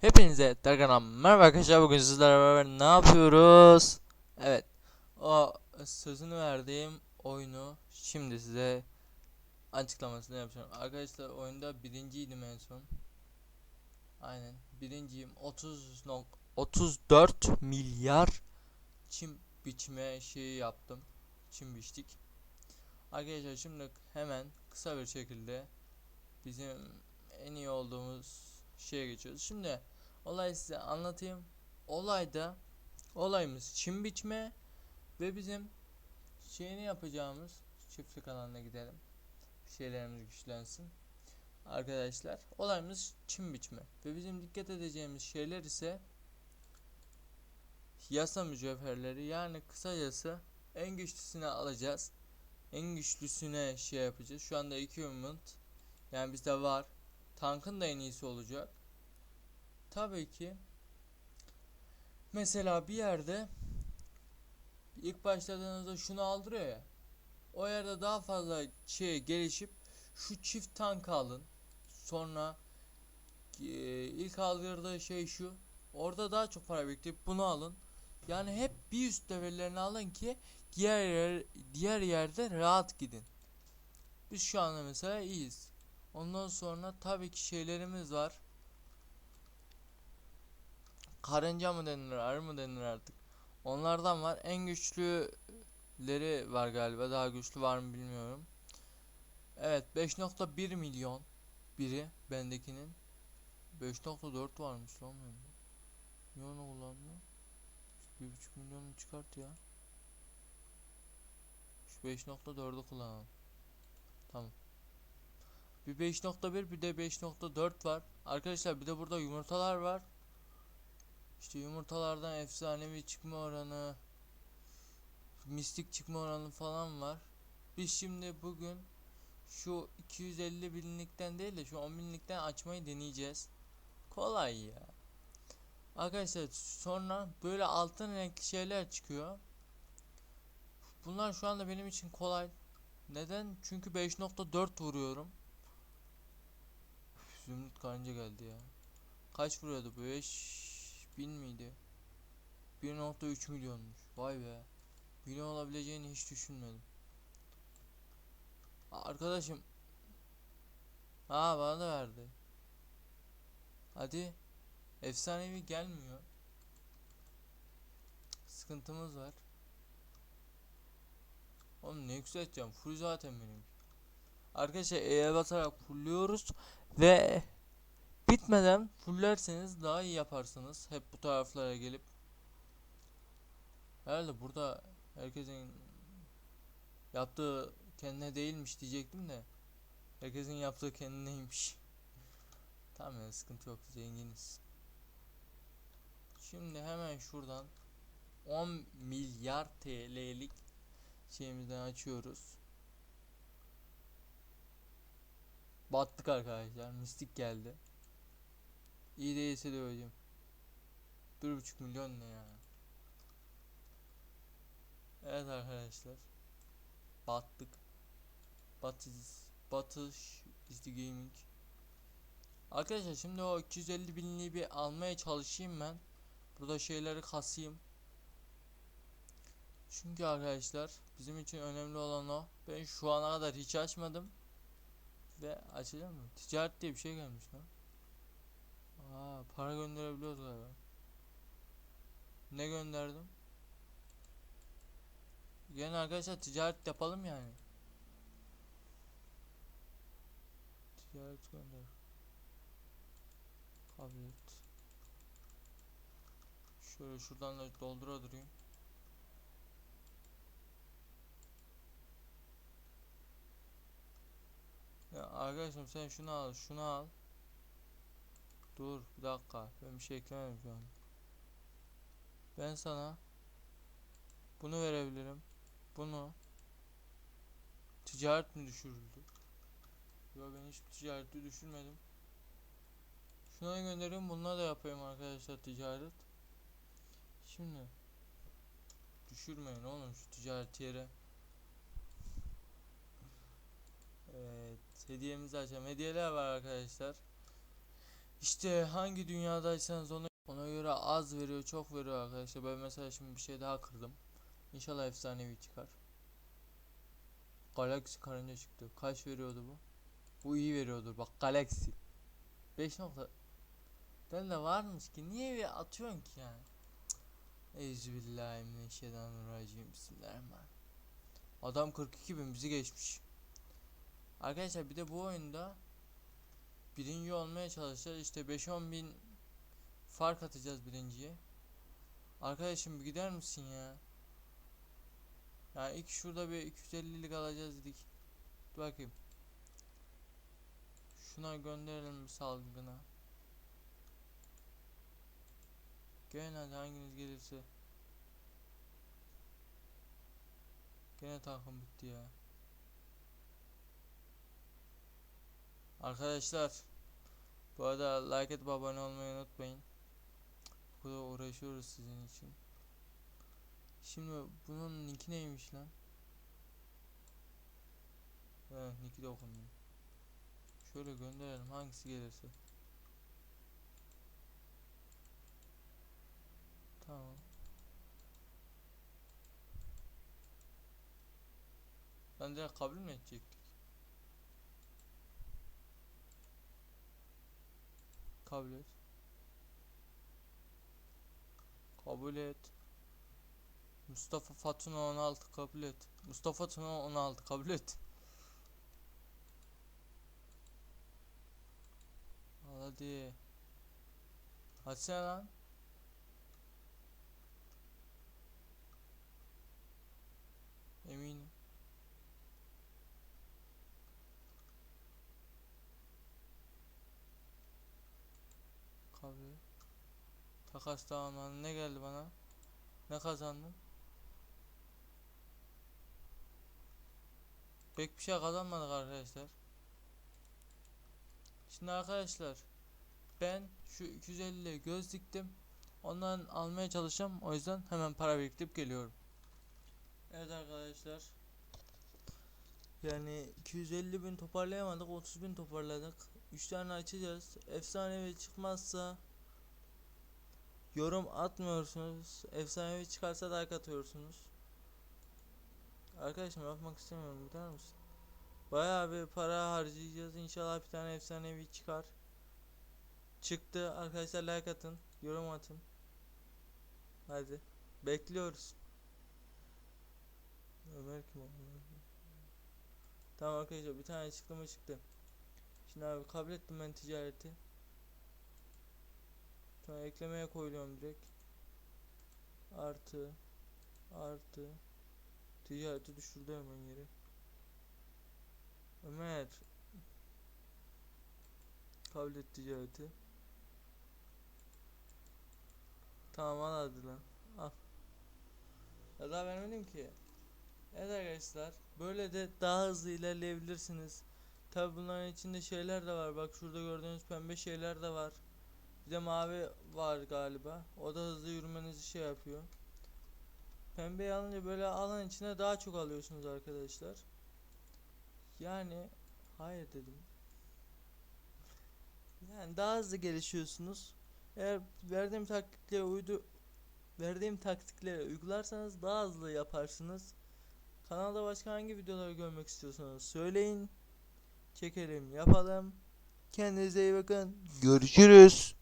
Hepinize Tarkan'a merhaba arkadaşlar bugün sizlerle beraber ne yapıyoruz? Evet o sözünü verdiğim oyunu şimdi size açıklamasını yapacağım. Arkadaşlar oyunda birinciydim en son. Aynen birinciyim 30 nok 34 milyar çim biçme şeyi yaptım. Çim biçtik. Arkadaşlar şimdi hemen kısa bir şekilde bizim en iyi olduğumuz şeye geçiyoruz. Şimdi olayı size anlatayım. Olayda olayımız çim biçme ve bizim şeyini yapacağımız çiftlik alanına gidelim. Şeylerimiz güçlensin. Arkadaşlar olayımız çim biçme ve bizim dikkat edeceğimiz şeyler ise yasa mücevherleri yani kısacası en güçlüsünü alacağız. En güçlüsüne şey yapacağız. Şu anda equipment yani bizde var. Tankın da en iyisi olacak. Tabii ki mesela bir yerde ilk başladığınızda şunu aldırıyor ya. O yerde daha fazla şey gelişip şu çift tank alın. Sonra e, ilk aldırdığı şey şu. Orada daha çok para biriktirip bunu alın. Yani hep bir üst levellerini alın ki diğer yer, diğer yerde rahat gidin. Biz şu anda mesela iyiyiz. Ondan sonra tabii ki şeylerimiz var. Karınca mı denir, arı mı denir artık. Onlardan var. En güçlüleri var galiba. Daha güçlü var mı bilmiyorum. Evet 5.1 milyon biri bendekinin. 5.4 varmış lan bende. Niye onu kullanmıyor? 1.5 milyonu çıkart ya. Şu 5.4'ü kullanalım. Tamam. Bir 5.1 bir de 5.4 var. Arkadaşlar bir de burada yumurtalar var. İşte yumurtalardan efsanevi çıkma oranı, mistik çıkma oranı falan var. Biz şimdi bugün şu 250 binlikten değil de şu 10 binlikten açmayı deneyeceğiz. Kolay ya. Arkadaşlar sonra böyle altın renkli şeyler çıkıyor. Bunlar şu anda benim için kolay. Neden? Çünkü 5.4 vuruyorum. Üf, Zümrüt karınca geldi ya. Kaç vuruyordu bu? 5000 miydi? 1.3 milyonmuş. Vay be. Milyon olabileceğini hiç düşünmedim. Aa, Arkadaşım. Ha bana da verdi. Hadi. Efsanevi gelmiyor. Sıkıntımız var. Oğlum ne yükselteceğim? Full zaten benim. Arkadaşlar E'ye basarak fulluyoruz ve bitmeden fullerseniz daha iyi yaparsınız. Hep bu taraflara gelip. Herhalde burada herkesin yaptığı kendine değilmiş diyecektim de. Herkesin yaptığı kendineymiş. tamam ya sıkıntı yok zenginiz. Şimdi hemen şuradan 10 milyar TL'lik şeyimizden açıyoruz. Battık arkadaşlar. Mistik geldi. İyi değilse de öleceğim. 1.5 milyon ne ya? Evet arkadaşlar. Battık. Batış, batış is the gaming. Arkadaşlar şimdi o 250 binliği bir almaya çalışayım ben. Burada şeyleri kasayım. Çünkü arkadaşlar bizim için önemli olan o. Ben şu ana kadar hiç açmadım. Ve açacağım mı? Ticaret diye bir şey gelmiş lan. Aa, para gönderebiliyoruz galiba. Ne gönderdim? Gene arkadaşlar ticaret yapalım yani. Ticaret gönder. Kabul et. Şöyle şuradan da doldura durayım. Ya arkadaşım sen şunu al, şunu al. Dur bir dakika. Ben bir şey eklemedim şu an. Ben sana bunu verebilirim. Bunu ticaret mi düşürüldü? Yo ben hiç ticareti düşürmedim. Şuna göndereyim bununla da yapayım arkadaşlar ticaret. Şimdi düşürmeyin oğlum şu ticaret yere. Evet, hediyemizi açalım. Hediyeler var arkadaşlar. İşte hangi dünyadaysanız ona ona göre az veriyor, çok veriyor arkadaşlar. Ben mesela şimdi bir şey daha kırdım. İnşallah efsanevi çıkar. Galaxy karınca çıktı. Kaç veriyordu bu? Bu iyi veriyordur. Bak Galaxy. 5 nokta. Ben de varmış ki niye atıyorsun ki yani? Euzubillahimineşşeytanirracim. Bismillahirrahmanirrahim. Adam 42 bin bizi geçmiş. Arkadaşlar bir de bu oyunda birinci olmaya çalışacağız. İşte 5-10 bin fark atacağız birinciye. Arkadaşım gider misin ya? Yani ilk şurada bir 250'lik alacağız dedik. Dur bakayım. Şuna gönderelim bir salgına. Gelin hadi hanginiz gelirse. Gene takım bitti ya. Arkadaşlar bu arada like atıp abone olmayı unutmayın. Kadar uğraşıyoruz sizin için. Şimdi bunun linki neymiş lan? Evet linki de okunmuyor. Şöyle gönderelim hangisi gelirse. Tamam. Ben direkt kabul mü edecektik? Kabul et. Kabul et. Mustafa Fatuna 16 kabul et. Mustafa Tuna 16 kabul et. Hadi. Sen lan. Eminim. Kabul. Takas tamamlandı. Ne geldi bana? Ne kazandım? Pek bir şey kazanmadık arkadaşlar. Şimdi arkadaşlar ben şu 250 göz diktim. Ondan almaya çalışacağım. O yüzden hemen para biriktirip geliyorum. Evet arkadaşlar. Yani 250 bin toparlayamadık. 30 bin toparladık. 3 tane açacağız. Efsanevi çıkmazsa yorum atmıyorsunuz. Efsanevi çıkarsa like atıyorsunuz. Arkadaşım yapmak istemiyorum gider misin? Bayağı bir para harcayacağız. İnşallah bir tane efsanevi çıkar. Çıktı. Arkadaşlar like atın. Yorum atın. Hadi. Bekliyoruz. Ömer kim o? Tamam arkadaşlar bir tane çıktı mı çıktı. Şimdi abi kabul ettim ben ticareti. Sonra eklemeye koyuyorum direkt. Artı. Artı. Ticareti düşürdü hemen yere. Ömer. Kabul et ticareti. Tamam al hadi lan. Al. Ya daha vermedim ki. Evet arkadaşlar. Böyle de daha hızlı ilerleyebilirsiniz. Tabi bunların içinde şeyler de var. Bak şurada gördüğünüz pembe şeyler de var. Bir de mavi var galiba. O da hızlı yürümenizi şey yapıyor. Pembeyi alınca böyle alan içine daha çok alıyorsunuz arkadaşlar. Yani hayır dedim. Yani daha hızlı gelişiyorsunuz. Eğer verdiğim taktiklere uydu verdiğim taktikleri uygularsanız daha hızlı yaparsınız. Kanalda başka hangi videoları görmek istiyorsanız söyleyin. Çekelim, yapalım. Kendinize iyi bakın. Görüşürüz.